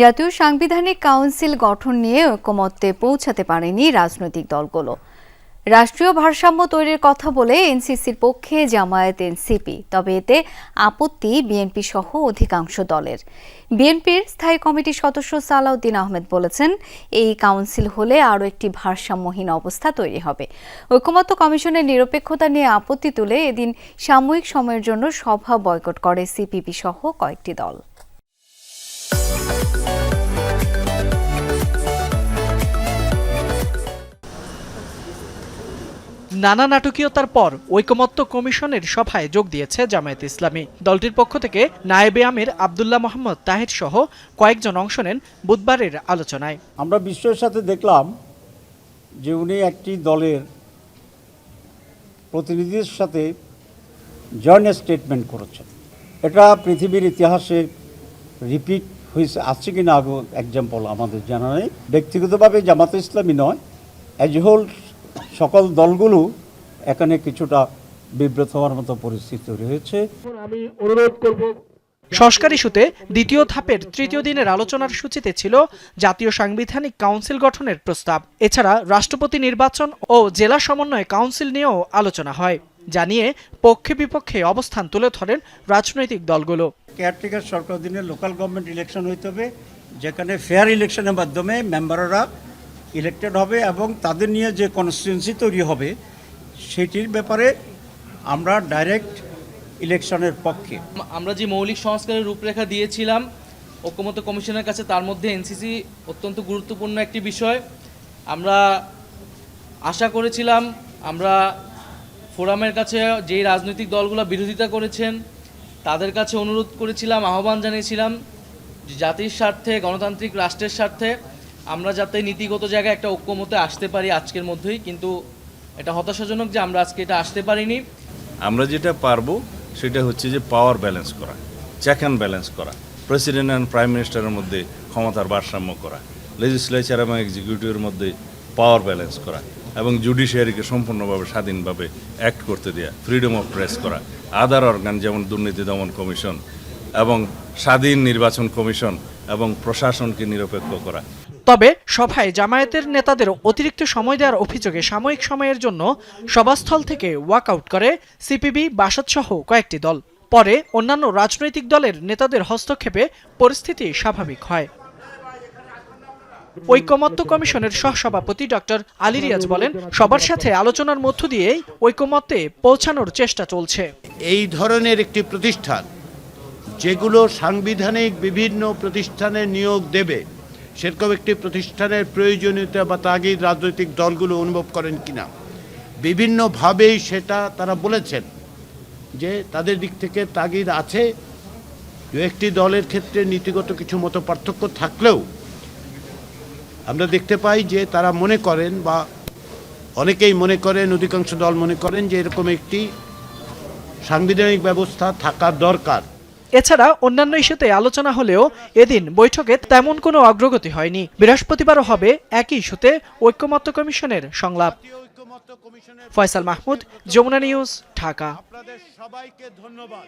জাতীয় সাংবিধানিক কাউন্সিল গঠন নিয়ে ঐকমত্যে পৌঁছাতে পারেনি রাজনৈতিক দলগুলো। রাষ্ট্রীয় ভারসাম্য তৈরির কথা বলে এনসিসির পক্ষে জামায়াত এনসিপি, তবে এতে আপত্তি বিএনপি সহ অধিকাংশ দলের। বিএনপির স্থায়ী কমিটির সদস্য সালাউদ্দিন আহমেদ বলেছেন, এই কাউন্সিল হলে আরও একটি ভারসাম্যহীন অবস্থা তৈরি হবে। ঐকমত্য কমিশনের নিরপেক্ষতা নিয়ে আপত্তি তুলে এদিন সাময়িক সময়ের জন্য সভা বয়কট করে সিপিপি সহ কয়েকটি দল। নানা নাটকীয়তার পর ঐকমত্য কমিশনের সভায় যোগ দিয়েছে জামায়াত ইসলামী। দলটির পক্ষ থেকে নায়েবে আমির আবদুল্লাহ মোহাম্মদ তাহির সহ কয়েকজন অংশ নেন বুধবারের আলোচনায়। আমরা বিশ্বের সাথে দেখলাম যে উনি একটি দলের প্রতিনিধির সাথে জয়েন্ট স্টেটমেন্ট করেছেন। এটা পৃথিবীর ইতিহাসে রিপিট হয়েছে আসছে কি না আগে এক্সাম্পল আমাদের জানা নেই। ব্যক্তিগতভাবে জামাতে ইসলামী নয় অ্যাজ হোল সকল দলগুলো এখানে কিছুটা বিব্রত হওয়ার মতো পরিস্থিতি তৈরি হয়েছে আমি অনুরোধ করব সংস্কার ইস্যুতে দ্বিতীয় ধাপের তৃতীয় দিনের আলোচনার সূচিতে ছিল জাতীয় সাংবিধানিক কাউন্সিল গঠনের প্রস্তাব। এছাড়া রাষ্ট্রপতি নির্বাচন ও জেলা সমন্বয় কাউন্সিল নিয়েও আলোচনা হয় জানিয়ে পক্ষে বিপক্ষে অবস্থান তুলে ধরেন রাজনৈতিক দলগুলো। কেয়ারটেকার সরকার অধীনে লোকাল গভর্নমেন্ট ইলেকশন হইতে হবে যেখানে ফেয়ার ইলেকশনের মাধ্যমে মেম্বাররা ইলেক্টেড হবে এবং তাদের নিয়ে যে কনস্টিটুয়েন্সি তৈরি হবে, সেটির ব্যাপারে আমরা ডাইরেক্ট ইলেকশনের পক্ষে। আমরা যে মৌলিক সংস্কারের রূপরেখা দিয়েছিলাম, ঐক্যমত্য কমিশনের কাছে, তার মধ্যে এনসিসি অত্যন্ত গুরুত্বপূর্ণ একটি বিষয়। আমরা আশা করেছিলাম, আমরা ফোরামের কাছে যেই রাজনৈতিক দলগুলো বিরোধিতা করেছেন, তাদের কাছে অনুরোধ করেছিলাম, আহ্বান জানিয়েছিলাম জাতির স্বার্থে, গণতান্ত্রিক রাষ্ট্রের স্বার্থে আমরা যাতে নীতিগত জায়গায় একটা ঐক্যমতে আসতে পারি আজকের মধ্যেই, কিন্তু এটা হতাশাজনক যে আমরা আজকে এটা আসতে পারিনি। আমরা যেটা পারব সেটা হচ্ছে যে পাওয়ার ব্যালেন্স করা চেক অ্যান্ড ব্যালেন্স করা প্রেসিডেন্ট অ্যান্ড প্রাইম মিনিস্টারের মধ্যে ক্ষমতার ভারসাম্য করা লেজিসলেচার এবং এক্সিকিউটিভের মধ্যে পাওয়ার ব্যালেন্স করা এবং জুডিশিয়ারিকে সম্পূর্ণভাবে স্বাধীনভাবে অ্যাক্ট করতে দেওয়া ফ্রিডম অফ প্রেস করা আদার অর্গান যেমন দুর্নীতি দমন কমিশন এবং স্বাধীন নির্বাচন কমিশন এবং প্রশাসনকে নিরপেক্ষ করা তবে সভায় জামায়াতের নেতাদের অতিরিক্ত সময় দেওয়ার অভিযোগে সাময়িক সময়ের জন্য সভাস্থল থেকে ওয়াকআউট করে সিপিবি বাসদ সহ কয়েকটি দল। পরে অন্যান্য রাজনৈতিক দলের নেতাদের হস্তক্ষেপে পরিস্থিতি স্বাভাবিক হয়। ঐকমত্য কমিশনের সহসভাপতি ডক্টর আলী রিয়াজ বলেন, সবার সাথে আলোচনার মধ্য দিয়েই ঐকমত্যে পৌঁছানোর চেষ্টা চলছে। এই ধরনের একটি প্রতিষ্ঠান যেগুলো সাংবিধানিক বিভিন্ন প্রতিষ্ঠানে নিয়োগ দেবে সেরকম একটি প্রতিষ্ঠানের প্রয়োজনীয়তা বা তাগিদ রাজনৈতিক দলগুলো অনুভব করেন কিনা? বিভিন্নভাবেই সেটা তারা বলেছেন যে তাদের দিক থেকে তাগিদ আছে। দু একটি দলের ক্ষেত্রে নীতিগত কিছু মতো পার্থক্য থাকলেও আমরা দেখতে পাই যে তারা মনে করেন বা অনেকেই মনে করেন, অধিকাংশ দল মনে করেন যে এরকম একটি সাংবিধানিক ব্যবস্থা থাকা দরকার। এছাড়া অন্যান্য ইস্যুতে আলোচনা হলেও এদিন বৈঠকে তেমন কোনো অগ্রগতি হয়নি। বৃহস্পতিবারও হবে একই ইস্যুতে ঐক্যমত্য কমিশনের সংলাপ। ফয়সাল মাহমুদ, যমুনা নিউজ, ঢাকা। আপনাদের সবাইকে ধন্যবাদ।